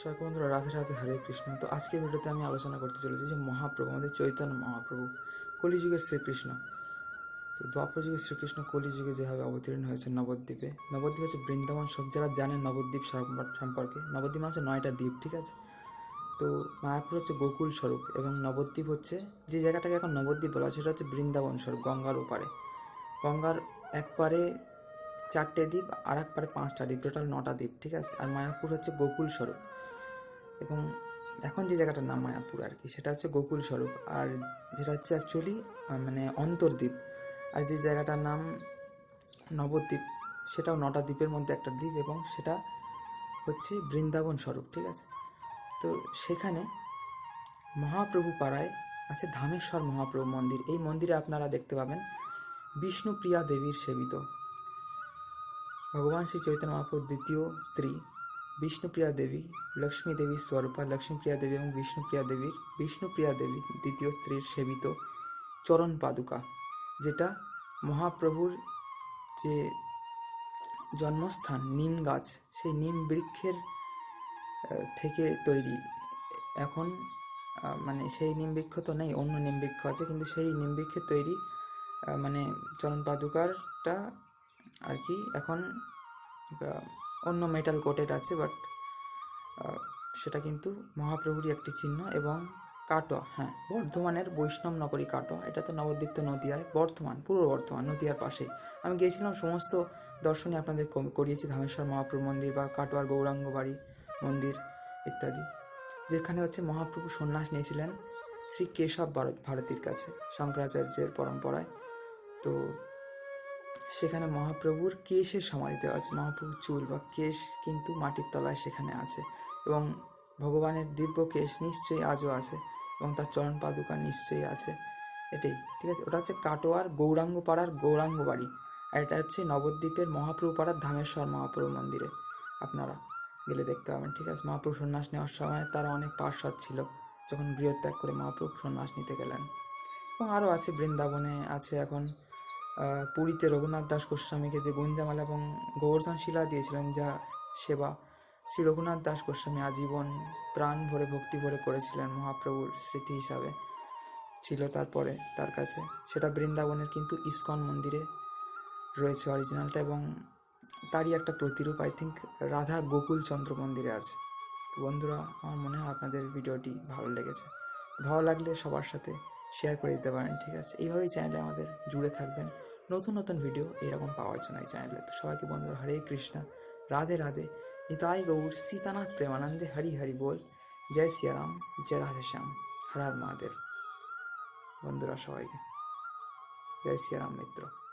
সবাইকে বন্ধুরা রাধে রাধে, হরে কৃষ্ণ। তো আজকের ভিডিওতে আমি আলোচনা করতে চলেছি যে মহাপ্রভু, আমাদের চৈতন্য মহাপ্রভু, কলিযুগের শ্রীকৃষ্ণ। তো দ্বাপর যুগের শ্রীকৃষ্ণ কলিযুগে যেভাবে অবতীর্ণ হয়েছে নবদ্বীপে, নবদ্বীপ হচ্ছে বৃন্দাবন সব, যারা জানেন নবদ্বীপ সম্পর্কে, নবদ্বীপ মানে হচ্ছে নয়টা দ্বীপ, ঠিক আছে? তো মায়াপুর হচ্ছে গোকুল স্বরূপ এবং নবদ্বীপ হচ্ছে, যে জায়গাটাকে এখন নবদ্বীপ বলা হয়, সেটা হচ্ছে বৃন্দাবন স্বরূপ, গঙ্গার ওপারে। গঙ্গার এক পারে চারটে দ্বীপ আর এক পারে পাঁচটা দ্বীপ, টোটাল নটা দ্বীপ, ঠিক আছে? আর মায়াপুর হচ্ছে গোকুল স্বরূপ। এবং এখন যে জায়গাটার নাম মায়াপুর আর কি, সেটা হচ্ছে গোকুল স্বরূপ। আর যেটা হচ্ছে অ্যাকচুয়ালি মানে অন্তর্দ্বীপ। আর যে জায়গাটার নাম নবদ্বীপ, সেটাও নটা দ্বীপের মধ্যে একটা দ্বীপ এবং সেটা হচ্ছে বৃন্দাবন স্বরূপ, ঠিক আছে? তো সেখানে মহাপ্রভু পাড়ায় আছে ধামেশ্বর মহাপ্রভু মন্দির। এই মন্দিরে আপনারা দেখতে পাবেন বিষ্ণুপ্রিয়া দেবীর সেবিত। ভগবান শ্রী চৈতন্য মহাপ্রভুর দ্বিতীয় স্ত্রী বিষ্ণুপ্রিয়া দেবী, লক্ষ্মী দেবীর স্বরূপা, লক্ষ্মীপ্রিয়া দেবী এবং বিষ্ণুপ্রিয়া দেবীর, বিষ্ণুপ্রিয়া দেবী দ্বিতীয় স্ত্রীর সেবিত চরণ পাদুকা, যেটা মহাপ্রভুর যে জন্মস্থান, নিম গাছ, সেই নিম বৃক্ষের থেকে তৈরি। এখন মানে সেই নিম বৃক্ষ তো নেই, অন্য নিম বৃক্ষ আছে, কিন্তু সেই নিম বৃক্ষের তৈরি মানে চরণ পাদুকারটা আর কি এখন অন্য মেটাল কোটেড আছে বাট সেটা কিন্তু মহাপ্রভুরই একটি চিহ্ন এবং কাটোয়া হ্যাঁ বর্ধমানের বৈষ্ণব নগরী কাটোয়া এটা তো নবদ্বীপ তো নদিয়ায় বর্ধমান, পূর্ব বর্ধমান, নদিয়ার পাশেই আমি গিয়েছিলাম সমস্ত দর্শনে আপনাদের করিয়েছি, ধামেশ্বর মহাপ্রভু মন্দির বা কাটোয়ার গৌরাঙ্গ বাড়ি মন্দির ইত্যাদি, যেখানে হচ্ছে মহাপ্রভু সন্ন্যাস নিয়েছিলেন শ্রী কেশব ভারত, ভারতীর কাছে, শঙ্করাচার্যের পরম্পরায়। তো সেখানে মহাপ্রভুর কেশের সমাধি দেওয়া আছে। মহাপ্রভুর চুল বা কেশ কিন্তু মাটির তলায় সেখানে আছে এবং ভগবানের দিব্য কেশ নিশ্চয়ই আজও আছে এবং তার চরণ পাদুকা নিশ্চয়ই আছে। এটাই, ঠিক আছে? ওটা হচ্ছে কাটোয়ার গৌরাঙ্গ পাড়ার গৌরাঙ্গ বাড়ি আর এটা হচ্ছে নবদ্বীপের মহাপ্রভু পাড়ার ধামেশ্বর মহাপ্রভু মন্দিরে। আপনারা গেলে দেখতে পাবেন, ঠিক আছে? মহাপ্রভু সন্ন্যাস নেওয়ার সময় তারা অনেক পার্শ্বদ ছিল যখন গৃহত্যাগ করে মহাপ্রভু সন্ন্যাস নিতে গেলেন। এবং আরও আছে, বৃন্দাবনে আছে এখন পুরীতে রঘুনাথ দাস গোস্বামীকে যে গুঞ্জামালা এবং গোবর্ধন শিলা দিয়েছিলেন যা সেবা, শ্রী রঘুনাথ দাস গোস্বামী আজীবন প্রাণ ভরে, ভক্তি ভরে করেছিলেন মহাপ্রভুর স্মৃতি হিসাবে। ছিল তারপরে তার কাছে। সেটা বৃন্দাবনের কিন্তু ইস্কন মন্দিরে রয়েছে অরিজিনালটা এবং তারই একটা প্রতিরূপ আই থিঙ্ক রাধা গোকুল চন্দ্র মন্দিরে আছে। তো বন্ধুরা, আমার মনে হয় আপনাদের ভিডিওটি ভালো লেগেছে। ভালো লাগলে সবার সাথে শেয়ার করে দিতে পারেন, ঠিক আছে? এইভাবেই চ্যানেলে আমাদের জুড়ে থাকবেন। নতুন নতুন ভিডিও এরকম পাওয়ার জন্য এই চ্যানেলে তো সবাইকে বন্ধুরা, হরে কৃষ্ণা, রাধে রাধে। নিতাই গৌর, সীতানাথ প্রেমানন্দে, হরি হরি বল। জয় সিয়ারাম, জয় রাধে শ্যাম। হরার হর মহাদেব। বন্ধুরা সবাইকে, জয় সিয়ারাম মিত্র।